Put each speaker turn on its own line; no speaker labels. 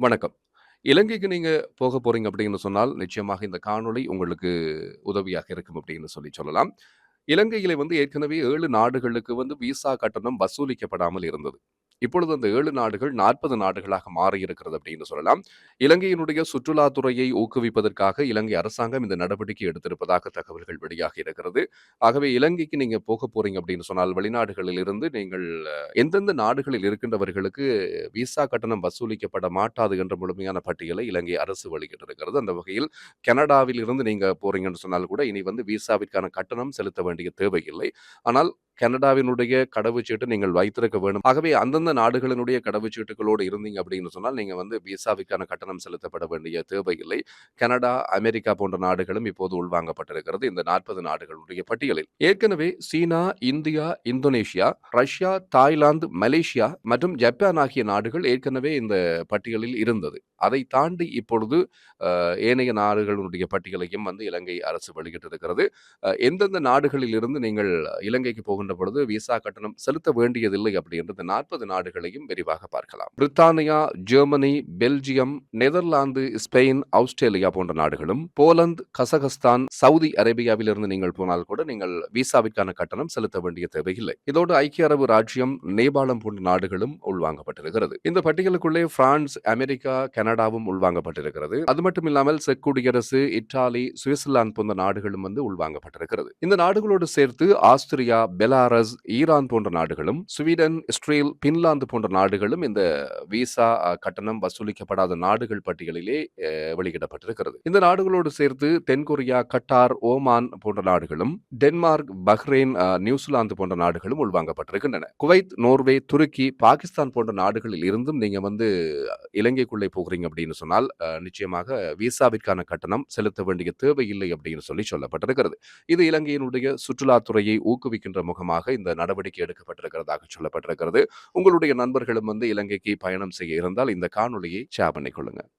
வணக்கம். இலங்கைக்கு நீங்க போக போறீங்க அப்படின்னு சொன்னால், நிச்சயமாக இந்த காணொளி உங்களுக்கு உதவியாக இருக்கும் அப்படின்னு சொல்லி சொல்லலாம். இலங்கையிலே வந்து ஏற்கனவே ஏழு நாடுகளுக்கு வந்து விசா கட்டணம் வசூலிக்கப்படாமல் இருந்தது. இப்பொழுது அந்த ஏழு நாடுகள் 40 நாடுகளாக மாறியிருக்கிறது அப்படின்னு சொல்லலாம். இலங்கையினுடைய சுற்றுலாத்துறையை ஊக்குவிப்பதற்காக இலங்கை அரசாங்கம் இந்த நடவடிக்கை எடுத்திருப்பதாக தகவல்கள் வெளியாகி இருக்கிறது. ஆகவே இலங்கைக்கு நீங்க போக போறீங்க அப்படின்னு சொன்னால், வெளிநாடுகளில் இருந்து நீங்கள் எந்தெந்த நாடுகளில் இருக்கின்றவர்களுக்கு விசா கட்டணம் வசூலிக்கப்பட மாட்டாது என்ற முழுமையான பட்டியலை இலங்கை அரசு வெளியிட்டிருக்கிறது. அந்த வகையில் கனடாவில் இருந்து நீங்க போறீங்கன்னு சொன்னால் கூட இனி வந்து விசாவிற்கான கட்டணம் செலுத்த வேண்டிய தேவையில்லை. ஆனால் கனடாவினுடைய கடவுச்சீட்டு நீங்கள் வைத்திருக்க வேண்டும். ஆகவே அந்தந்த நாடுகளினுடைய கடவுச்சீட்டுகளோடு இருந்தீங்க அப்படின்னு சொன்னால், நீங்க வந்து விசாவுக்கான கட்டணம் செலுத்தப்பட வேண்டிய தேவையில்லை. கனடா, அமெரிக்கா போன்ற நாடுகளும் இப்போது உள்வாங்கப்பட்டிருக்கிறது. இந்த 40 நாடுகளுடைய பட்டியலில். ஏற்கனவே China, India, Indonesia, Russia, Thailand, Malaysia மற்றும் ஜப்பான் ஆகிய நாடுகள் ஏற்கனவே இந்த பட்டியலில் இருந்தது. அதை தாண்டி இப்பொழுது ஏனைய நாடுகளுடைய பட்டியலையும் வந்து இலங்கை அரசு வெளியிட்டிருக்கிறது. எந்தெந்த நாடுகளில் இருந்து நீங்கள் இலங்கைக்கு போகின்ற பொழுது விசா கட்டணம் செலுத்த வேண்டியதில்லை அப்படின்றது நாற்பது நாடுகளையும் விரிவாக பார்க்கலாம். Britain, Germany, Belgium, Netherlands, Spain, Australia போன்ற நாடுகளும், போலந்து, கசகஸ்தான், சவுதி அரேபியாவிலிருந்து நீங்கள் போனால் கூட நீங்கள் விசாவிற்கான கட்டணம் செலுத்த வேண்டிய தேவையில்லை. இதோடு ஐக்கிய அரபு ராஜ்யம் நேபாளம் போன்ற நாடுகளும் உள்வாங்கப்பட்டிருக்கிறது. இந்த பட்டியலுக்குள்ளே பிரான்ஸ், அமெரிக்கா, கனடாவும் உள்வாங்கப்பட்டிருக்கிறது. அது மட்டும் இல்லாமல் செக் குடியரசு, இத்தாலி, சுவிட்சர்லாந்து போன்ற நாடுகளும் வந்து உள்வாங்கப்பட்டிருக்கிறது. இந்த நாடுகளோடு சேர்த்து ஆஸ்திரியா, பெல் பெலாரஸ், ஈரான் போன்ற நாடுகளும், ஸ்வீடன், இஸ்ரேல், பின்லாந்து போன்ற நாடுகளும் இந்த விசா கட்டணம் வசூலிக்கப்படாத நாடுகள் பட்டியலிலே வெளியிடப்பட்டிருக்கிறது. இந்த நாடுகளோடு சேர்த்து தென்கொரியா, கட்டார், ஓமான் போன்ற நாடுகளும், டென்மார்க், பஹ்ரைன், நியூசிலாந்து போன்ற நாடுகளும் உள்வாங்கப்பட்டிருக்கின்றன. குவைத், நோர்வே, துருக்கி, பாகிஸ்தான் போன்ற நாடுகளில் இருந்தும் நீங்க வந்து இலங்கைக்குள்ளே போகிறீங்க அப்படின்னு சொன்னால், நிச்சயமாக விசாவிற்கான கட்டணம் செலுத்த வேண்டிய தேவையில்லை அப்படின்னு சொல்லி சொல்லப்பட்டிருக்கிறது. இது இலங்கையினுடைய சுற்றுலாத்துறையை ஊக்குவிக்கின்ற முகமாக இந்த நடவடிக்கை எடுக்கப்பட்டிருக்கிறதாக சொல்லப்பட்டிருக்கிறது. உங்களுடைய நண்பர்களும் வந்து இலங்கைக்கு பயணம் செய்ய இருந்தால் இந்த காணொலியை ஷேர் பண்ணிக்கொள்ளுங்கள்